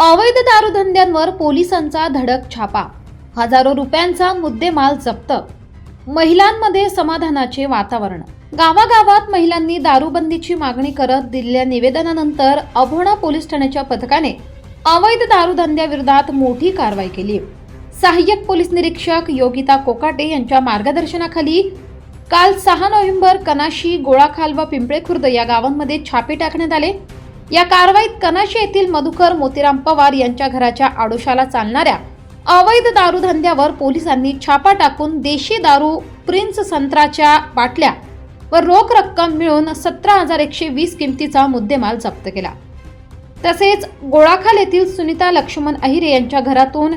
अवैध दारूधंद्यांवर पोलिसांचा धडक छापा. हजारो रुपयांचा मुद्देमाल जप्त. महिलांमध्ये समाधानाचे वातावरण. गावागावात महिलांनी दारूबंदीची मागणी करत दिलेल्या निवेदनानंतर अभोणा पोलीस ठाण्याच्या पथकाने अवैध दारूधंद्याविरोधात मोठी कारवाई केली. सहाय्यक पोलीस निरीक्षक योगिता कोकाटे यांच्या मार्गदर्शनाखाली काल सहा नोव्हेंबर कनाशी गोळाखाल व पिंपळे खुर्द या गावांमध्ये छापे टाकण्यात आले. या कारवाईत कनाशी येथील मधुकर मोतीराम पवार यांच्या घराच्या आडोशाला चालणाऱ्या अवैध दारूधंद्यावर पोलिसांनी छापा टाकून देशी दारू प्रिन्स संत्राच्या बाटल्या व रोख रक्कम मिळून सतरा हजार एकशे वीस किमतीचा मुद्देमाल जप्त केला. तसेच गोळाखाल येथील सुनीता लक्ष्मण अहिरे यांच्या घरातून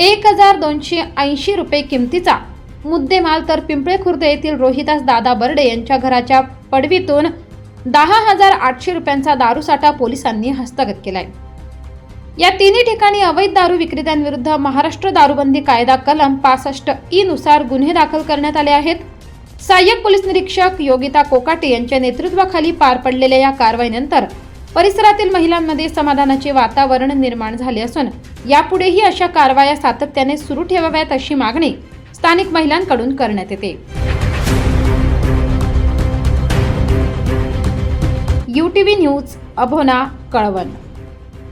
एक हजार दोनशे ऐंशी रुपये किमतीचा मुद्देमाल तर पिंपळे खुर्द येथील रोहिदास दादा बर्डे यांच्या घराच्या पडवीतून दहा हजार आठशे रुपयांचा दारूसाठा पोलिसांनी हस्तगत केलाय. या तिन्ही ठिकाणी अवैध दारू विक्रेत्यांविरुद्ध महाराष्ट्र दारूबंदी कायदा कलम पासष्ट ई नुसार गुन्हे दाखल करण्यात आले आहेत. सहाय्यक पोलीस निरीक्षक योगिता कोकाटे यांच्या नेतृत्वाखाली पार पडलेल्या या कारवाईनंतर परिसरातील महिलांमध्ये समाधानाचे वातावरण निर्माण झाले असून यापुढेही अशा कारवाया सातत्याने सुरू ठेवाव्यात अशी मागणी स्थानिक महिलांकडून करण्यात येते. U T V news Abhona Kalwan.